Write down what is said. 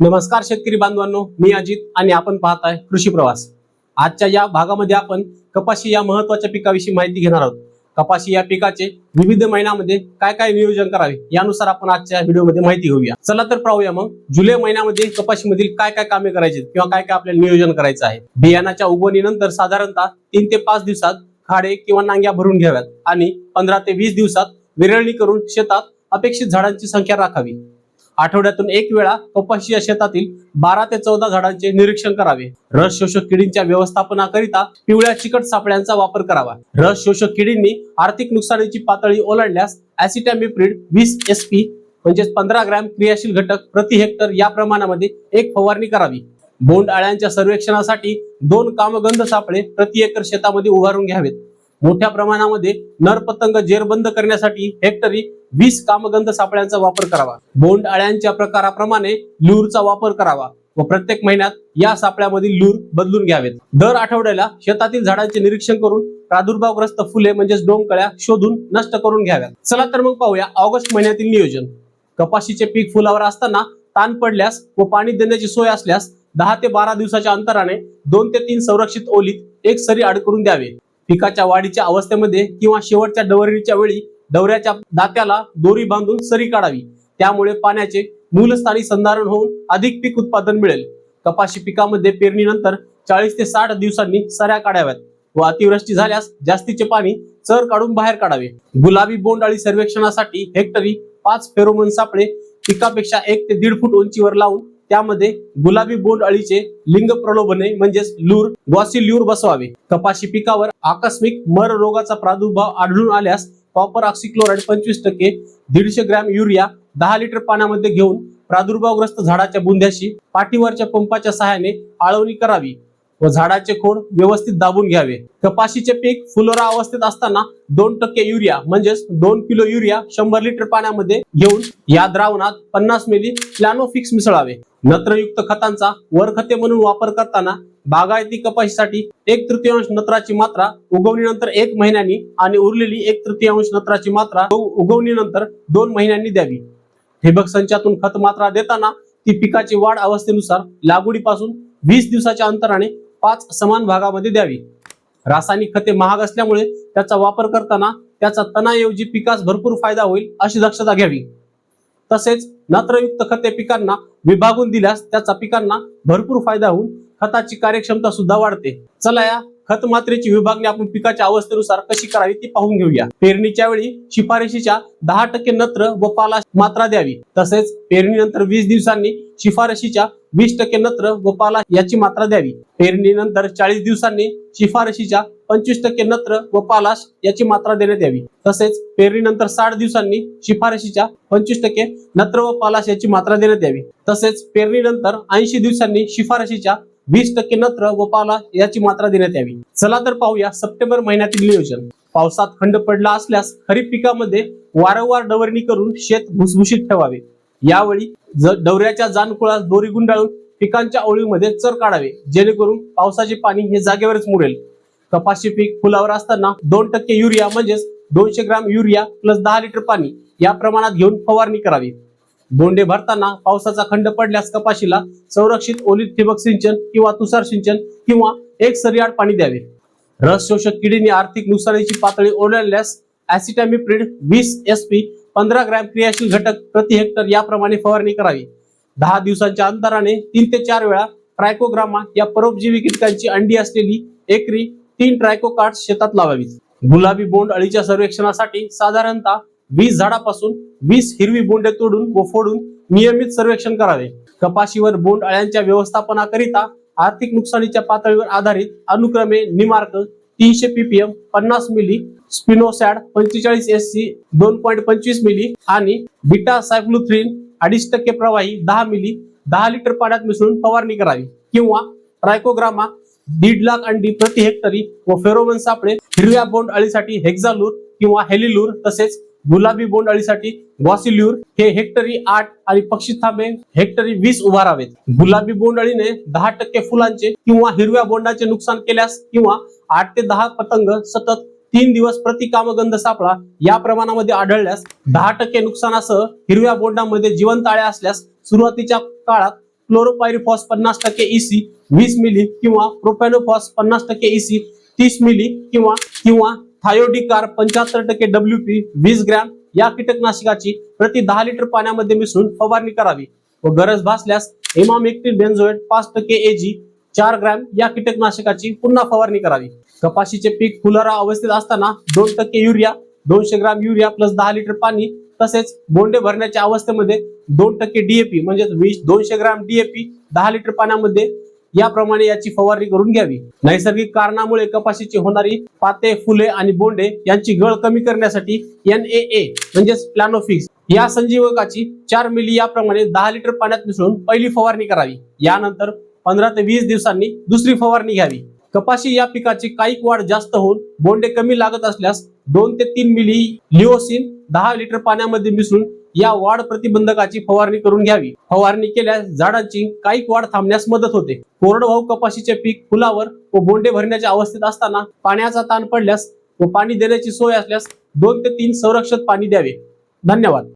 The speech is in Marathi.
नमस्कार शेतकरी बांधवांनो मी अजित आणि आपण पाहत आहे कृषी प्रवास. आजच्या या भागामध्ये आपण कपाशी या महत्त्वाच्या पिकाविषयी माहिती घेणार आहोत. कपाशी या पिकाचे विविध महिन्यामध्ये काय काय नियोजन करावे यानुसार आपण आजच्या व्हिडिओमध्ये माहिती घेऊया. चला तर पाहूया मग जुलै महिन्यामध्ये कपाशीमधील काय काय कामे करायची किंवा काय काय आपल्याला नियोजन करायचं आहे. बियाणाच्या उगवणीनंतर साधारणतः तीन ते पाच दिवसात खाडे किंवा नांग्या भरून घ्याव्यात आणि पंधरा ते वीस दिवसात विरळणी करून शेतात अपेक्षित झाडांची संख्या राखावी. आठवड्यातून एक वेळा कपाशी या शेतातील बारा ते चौदा झाडांचे निरीक्षण करावे. रस शोषक किडींच्या व्यवस्थापनाकरिता पिवळ्या चिकट सापळ्यांचा वापर करावा. रस शोषक किडींनी आर्थिक नुकसानीची पातळी ओलांडल्यास ऍसिटॅमिप्रिड वीस एस पी म्हणजेच पंधरा ग्रॅम क्रियाशील घटक प्रति हेक्टर या प्रमाणामध्ये एक फवारणी करावी. बोंड अळ्यांच्या सर्वेक्षणासाठी दोन कामगंध सापळे प्रति एकर शेतामध्ये उभारून घ्यावेत. मोठ्या प्रमाणामध्ये नर पतंग जेरबंद करण्यासाठी हेक्टरी वीस कामगंध सापळ्यांचा वापर करावा. बोंड अळ्यांच्या प्रकाराप्रमाणे लूरचा वापर करावा व प्रत्येक महिन्यात या सापळ्यामधील लूर बदलून घ्यावेत. दर आठवड्याला शेतातील झाडांचे निरीक्षण करून प्रादुर्भावग्रस्त फुले म्हणजेच डोंगकळ्या शोधून नष्ट करून घ्याव्यात. चला तर मग पाहूया ऑगस्ट महिन्यातील नियोजन. कपाशीचे पीक फुलावर असताना ताण पडल्यास व पाणी देण्याची सोय असल्यास दहा ते बारा दिवसाच्या अंतराने दोन ते तीन संरक्षित ओलीत एक सरी आड करून द्यावे. पिकाच्या वाढीच्या अवस्थेमध्ये किंवा शेवटच्या डवरणीच्या वेळी डवऱ्याच्या दात्याला दोरी बांधून सरी काढावी. त्यामुळे पाण्याचे मूलस्थानी संधारण होऊन अधिक पीक उत्पादन मिळेल. कपाशी पिकामध्ये पेरणीनंतर चाळीस ते साठ दिवसांनी सऱ्या काढाव्यात व अतिवृष्टी झाल्यास जास्तीचे पाणी चर काढून बाहेर काढावे. गुलाबी बोंडाळी सर्वेक्षणासाठी हेक्टरी पाच फेरोमोन सापळे पिकापेक्षा एक ते दीड फूट उंचीवर लावून त्यामध्ये गुलाबी बोंड अळीचे लिंग प्रलोभने म्हणजेच लूर ग्वासी ल्यूर बसवावे. कपाशी पिकावर आकस्मिक मर रोगाचा प्रादुर्भाव आढळून आल्यास कॉपर ऑक्सिक्लोराईड पंचवीस टक्के दीडशे ग्रॅम युरिया दहा लिटर पाण्यामध्ये घेऊन प्रादुर्भावग्रस्त झाडाच्या बुंध्याशी पाठीवरच्या पंपाच्या सहाय्याने आळवणी करावी. व झाडाचे खोड व्यवस्थित दाबून घ्यावे. कपाशीचे पीक फुलोरा अवस्थेत असताना दोन टक्के युरिया म्हणजेच दोन किलो युरिया शंभर लिटर पाण्यामध्ये घेऊन या द्रावणात पन्नास मिली प्लॅनोफिक्स मिसळावे. नत्रयुक्त खतांचा वरखते म्हणून वापर करताना बागायती कपाशीसाठी एक तृतीयांश नत्राची मात्रा उगवणीनंतर एक महिन्यांनी आणि उरलेली एक तृतीयांश नत्राची मात्रा उगवणीनंतर दोन महिन्यांनी द्यावी. ठिबक संचातून खत मात्रा देताना ती पिकाची वाढ अवस्थेनुसार लागवडीपासून वीस दिवसाच्या अंतराने पाच समान भागामध्ये द्यावी. रासायनिक खते महाग असल्यामुळे त्याचा वापर करताना त्याचा तणाऐवजी पिकास भरपूर फायदा होईल अशी दक्षता घ्यावी. तसेच नत्रयुक्त खते पिकांना विभागून दिल्यास त्याचा पिकांना भरपूर फायदा होऊन खताची कार्यक्षमता सुद्धा वाढते. चला या खत मात्रेची विभागणी आपण पिकाच्या अवस्थेनुसार कशी करावी ती पाहून घेऊया. पेरणीच्या वेळी शिफारशीच्या दहा टक्के नत्र व पाला मात्रा द्यावी. तसेच पेरणीनंतर वीस दिवसांनी शिफारशीच्या वीस टक्के नत्र व पाला याची मात्रा द्यावी. पेरणीनंतर चाळीस दिवसांनी शिफारशीच्या पंचवीस टक्के नत्र व पालाश याची मात्रा देण्यात यावी. तसेच पेरणीनंतर साठ दिवसांनी शिफारशीच्या पंचवीस टक्के नत्र व पालाश याची मात्रा देण्यात यावी. तसेच पेरणीनंतर ऐंशी दिवसांनी शिफारशीच्या वीस टक्के नत्र व पाला याची मात्रा देण्यात यावी. चला तर पाहूया सप्टेंबर महिन्यातील नियोजन. पावसात खंड पडला असल्यास खरीप पिकामध्ये वारंवार डवरणी करून शेत भुसभुशीत ठेवावे. यावेळी डवऱ्याच्या जानकुळास दोरी गुंडाळून पिकांच्या ओळीमध्ये चर काढावे जेणेकरून पावसाचे पाणी हे जागेवरच मुरेल कपाशी पीक फुलावर असताना दोन टक्के युरिया म्हणजेच दोनशे ग्राम युरिया प्लस दहा लिटर पाणी या प्रमाणात घेऊन फवारणी करावी. बोंडे भरताना पावसाचा खंड पडल्यास कपाशीला संरक्षित ओलीत ठिबक सिंचन किंवा तुषार सिंचन किंवा एक सरियाड पाणी द्यावे. रस शोषक किडीने आर्थिक नुकसानीची पातळी ओलांडल्यास ऍसिटॅमिप्रिड वीस एस पी पंधरा ग्रॅम क्रियाशील घटक प्रति हेक्टर याप्रमाणे फवारणी करावी. दहा दिवसांच्या अंतराने तीन ते चार वेळा ट्रायकोग्रामा या परोपजीवी कीटकांची अंडी असलेली एकरी तीन ट्रायको कार्ड शेतात लावावीत. गुलाबी बोंड अळीच्या सर्वेक्षणासाठी साधारणतः वीस झाडापासून वीस हिरवी बोंडे तोडून व फोडून नियमित सर्वेक्षण करावे. कपाशीवर बोंड अळ्यांच्या व्यवस्थापनाकरिता आर्थिक नुकसानीच्या पातळीवर आधारित अनुक्रमे निमार्क तीनशे पीपीएम पन्नास मिली स्पिनोसॅड पंचेचाळीस एस सी दोन पॉईंट पंचवीस मिली आणि बिटा सायक्लोथ्रिन अडीच टक्के प्रवाही दहा मिली दहा लिटर पाण्यात मिसळून फवारणी करावी. किंवा ट्रायकोग्रामा दीड लाख अंडी प्रति हेक्टरी व फेरोमन सापळे हिरव्या बोंड अळीसाठी हेक्झालूर किंवा हेलिलूर तसेच गुलाबी बोंड अळीसाठी हे हेक्टरी आठ आणि पक्षी थांबे हेक्टरी वीस उभारावेत गुलाबी बोंड अळीने दहा टक्के फुलांचे किंवा हिरव्या बोंडाचे नुकसान केल्यास किंवा आठ ते दहा पतंग सतत तीन दिवस प्रति कामगंध सापळा या प्रमाणामध्ये आढळल्यास दहा टक्के नुकसानासह हिरव्या बोंडामध्ये जिवंत असल्यास सुरुवातीच्या काळात क्लोरोपायरिफॉस पन्नास टक्के इसी वीस मिली किंवा प्रोपॅनोफॉस पन्नास टक्के इसी तीस मिली किंवा किंवा थायोडिकार पंच्याहत्तर टक्के डब्ल्यू पी वीस ग्रॅम या कीटकनाशकाची प्रति दहा लिटर पाण्यामध्ये मिसळून फवारणी करावी. व गरज भासल्यास इमामेक्टिन बेन्झोएट पाच टक्के एजी चार ग्रॅम या कीटकनाशकाची पुन्हा फवारणी करावी. कपाशीचे पीक फुलरा अवस्थेत असताना दोन टक्के युरिया दोनशे ग्रॅम युरिया प्लस दहा लिटर पाणी तसेच बोंडे भरण्याच्या अवस्थेमध्ये दोन टक्के डीएपी म्हणजे वीस दोनशे ग्रॅम डीएपी दहा लिटर पाण्यामध्ये याप्रमाणे याची फवारणी करून घ्यावी. नैसर्गिक कारणामुळे कपाशीची होणारी पाते फुले आणि बोंडे यांची गळ कमी करण्यासाठी एन ए ए म्हणजेच प्लॅनोफिक्स या संजीवकाची चार मिली याप्रमाणे दहा लिटर पाण्यात मिसळून पहिली फवारणी करावी. यानंतर पंधरा ते वीस दिवसांनी दुसरी फवारणी घ्यावी. कपाशी या पिकाची काही वाढ जास्त होऊन बोंडे कमी लागत असल्यास दोन ते तीन मिली लिओसिन दहा लिटर पाण्यामध्ये मिसळून या वाढ प्रतिबंधकाची फवारणी करून घ्यावी. फवारणी केल्यास झाडांची काही वाढ थांबण्यास मदत होते. कोरडवाहू कपाशीचे पीक फुलावर व बोंडे भरण्याच्या अवस्थेत असताना पाण्याचा ताण पडल्यास व पाणी देण्याची सोय असल्यास दोन ते तीन संरक्षक पाणी द्यावे. धन्यवाद.